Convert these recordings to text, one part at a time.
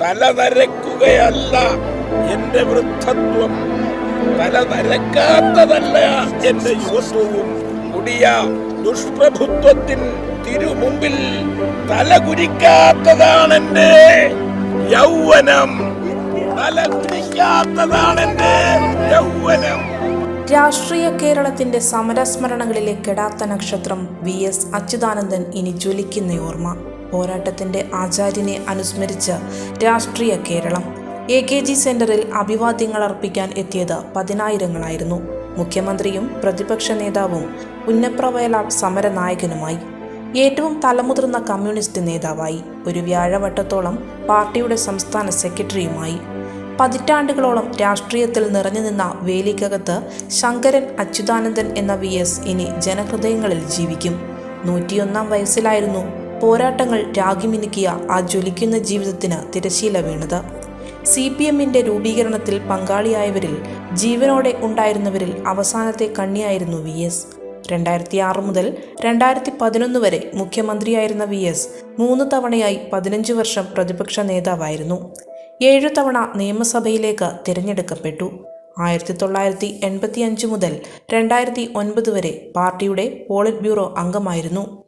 തലനരക്കുകയല്ല എന്റെ വൃദ്ധത്വം തലതരക്കാത്തതല്ല എന്റെ യുവത്വവും. കൊടിയ ദുഷ്പ്രഭുത്വത്തിൻ തിരുമുമ്പിൽ തലകുരിക്കാത്തതാണെന്റെ യൗവനം. എന്റെ യൗവനം. രാഷ്ട്രീയ കേരളത്തിന്റെ സമരസ്മരണകളിലെ കെടാത്ത നക്ഷത്രം വി എസ് അച്യുതാനന്ദൻ ഇനി ജ്വലിക്കുന്ന ഓർമ്മ. പോരാട്ടത്തിന്റെ ആചാര്യനെ അനുസ്മരിച്ച് രാഷ്ട്രീയ കേരളം. എ കെ ജി സെന്ററിൽ അഭിവാദ്യങ്ങൾ അർപ്പിക്കാൻ എത്തിയത് പതിനായിരങ്ങളായിരുന്നു. മുഖ്യമന്ത്രിയും പ്രതിപക്ഷ നേതാവും പുന്നപ്ര സമരനായകനുമായി. ഏറ്റവും തലമുതിർന്ന കമ്മ്യൂണിസ്റ്റ് നേതാവായി. ഒരു വ്യാഴവട്ടത്തോളം പാർട്ടിയുടെ സംസ്ഥാന സെക്രട്ടറിയുമായി. പതിറ്റാണ്ടുകളോളം രാഷ്ട്രീയത്തിൽ നിറഞ്ഞു നിന്ന വേലിക്കകത്ത് ശങ്കരൻ അച്യുതാനന്ദൻ എന്ന വി എസ് ഇനി ജനഹൃദയങ്ങളിൽ ജീവിക്കും. നൂറ്റിയൊന്നാം വയസ്സിലായിരുന്നു പോരാട്ടങ്ങൾ രാഗിമിനുക്കിയ ആ ജ്വലിക്കുന്ന ജീവിതത്തിന് തിരശീല വീണത്. സി പി എമ്മിന്റെ രൂപീകരണത്തിൽ പങ്കാളിയായവരിൽ ജീവനോടെ ഉണ്ടായിരുന്നവരിൽ അവസാനത്തെ കണ്ണിയായിരുന്നു വി എസ് രണ്ടായിരത്തി ആറ് മുതൽ രണ്ടായിരത്തി പതിനൊന്ന് വരെ മുഖ്യമന്ത്രിയായിരുന്ന വി എസ് മൂന്ന് തവണയായി പതിനഞ്ച് വർഷം പ്രതിപക്ഷ നേതാവായിരുന്നു. ഏഴു തവണ നിയമസഭയിലേക്ക് തിരഞ്ഞെടുക്കപ്പെട്ടു. ആയിരത്തി തൊള്ളായിരത്തി എൺപത്തി അഞ്ച് മുതൽ രണ്ടായിരത്തി ഒൻപത് വരെ പാർട്ടിയുടെ പോളിറ്റ് ബ്യൂറോ അംഗമായിരുന്നു.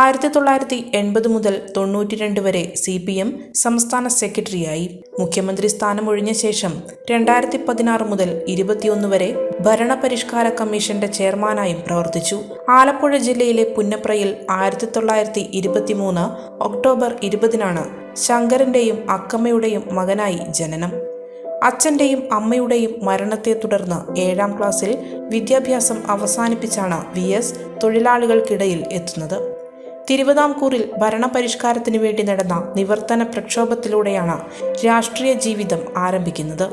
ആയിരത്തി തൊള്ളായിരത്തി എൺപത് മുതൽ തൊണ്ണൂറ്റി രണ്ട് വരെ സി പി എം സംസ്ഥാന സെക്രട്ടറിയായി. മുഖ്യമന്ത്രി സ്ഥാനമൊഴിഞ്ഞ ശേഷം രണ്ടായിരത്തി പതിനാറ് മുതൽ ഇരുപത്തിയൊന്ന് വരെ ഭരണപരിഷ്കാര കമ്മീഷന്റെ ചെയർമാനായും പ്രവർത്തിച്ചു. ആലപ്പുഴ ജില്ലയിലെ പുന്നപ്രയിൽ ആയിരത്തി തൊള്ളായിരത്തി ഇരുപത്തി മൂന്ന് ഒക്ടോബർ ഇരുപതിനാണ് ശങ്കരന്റെയും അക്കമ്മയുടെയും മകനായി ജനനം. അച്ഛന്റെയും അമ്മയുടെയും മരണത്തെ തുടർന്ന് ഏഴാം ക്ലാസ്സിൽ വിദ്യാഭ്യാസം അവസാനിപ്പിച്ചാണ് വി എസ് തൊഴിലാളികൾക്കിടയിൽ എത്തുന്നത്. തിരുവിതാംകൂറിൽ ഭരണപരിഷ്കാരത്തിനു വേണ്ടി നടന്ന നിവർത്തന പ്രക്ഷോഭത്തിലൂടെയാണ് രാഷ്ട്രീയ ജീവിതം ആരംഭിക്കുന്നത്.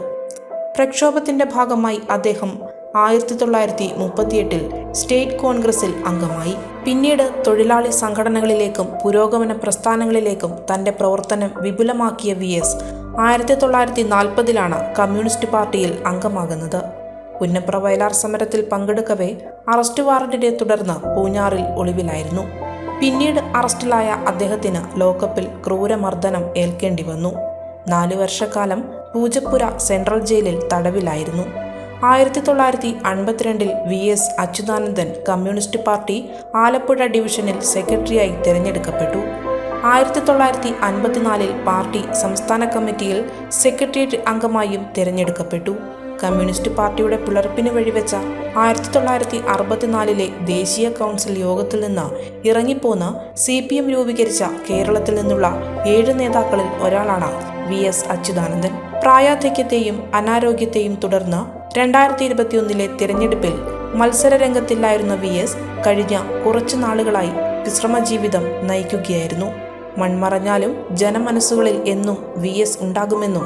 പ്രക്ഷോഭത്തിന്റെ ഭാഗമായി അദ്ദേഹം ആയിരത്തി തൊള്ളായിരത്തി മുപ്പത്തിയെട്ടിൽ സ്റ്റേറ്റ് കോൺഗ്രസിൽ അംഗമായി. പിന്നീട് തൊഴിലാളി സംഘടനകളിലേക്കും പുരോഗമന പ്രസ്ഥാനങ്ങളിലേക്കും തന്റെ പ്രവർത്തനം വിപുലമാക്കിയ വി എസ് ആയിരത്തി തൊള്ളായിരത്തി നാൽപ്പതിലാണ് കമ്മ്യൂണിസ്റ്റ് പാർട്ടിയിൽ അംഗമാകുന്നത്. പുന്നപ്ര വയലാർ സമരത്തിൽ പങ്കെടുക്കവേ അറസ്റ്റ് വാറന്റിനെ തുടർന്ന് പൂഞ്ഞാറിൽ ഒളിവിലായിരുന്നു. പിന്നീട് അറസ്റ്റിലായ അദ്ദേഹത്തിന് ലോക്കപ്പിൽ ക്രൂരമർദ്ദനം ഏൽക്കേണ്ടി വന്നു. നാലു വർഷക്കാലം പൂജപ്പുര സെൻട്രൽ ജയിലിൽ തടവിലായിരുന്നു. ആയിരത്തി തൊള്ളായിരത്തി അൻപത്തിരണ്ടിൽ V S Achuthanandan communist party Alappuzha ഡിവിഷനിൽ സെക്രട്ടറിയായി തിരഞ്ഞെടുക്കപ്പെട്ടു. ആയിരത്തി തൊള്ളായിരത്തി അൻപത്തിനാലിൽ പാർട്ടി സംസ്ഥാന കമ്മിറ്റിയിൽ സെക്രട്ടേറിയറ്റ് അംഗമായും തിരഞ്ഞെടുക്കപ്പെട്ടു. കമ്മ്യൂണിസ്റ്റ് പാർട്ടിയുടെ പിളർപ്പിന് വഴിവെച്ച ആയിരത്തി തൊള്ളായിരത്തി അറുപത്തിനാലിലെ ദേശീയ കൗൺസിൽ യോഗത്തിൽ നിന്ന് ഇറങ്ങിപ്പോന്ന് സി പി എം രൂപീകരിച്ച കേരളത്തിൽ നിന്നുള്ള ഏഴ് നേതാക്കളിൽ ഒരാളാണ് വി എസ് അച്യുതാനന്ദൻ. പ്രായാധിക്യത്തെയും അനാരോഗ്യത്തെയും തുടർന്ന് രണ്ടായിരത്തി ഇരുപത്തിയൊന്നിലെ തിരഞ്ഞെടുപ്പിൽ മത്സര രംഗത്തില്ലായിരുന്ന വി എസ് കഴിഞ്ഞ കുറച്ചു നാളുകളായി വിശ്രമജീവിതം നയിക്കുകയായിരുന്നു. മൺമറഞ്ഞാലും ജനമനസ്സുകളിൽ എന്നും വി എസ് ഉണ്ടാകുമെന്നും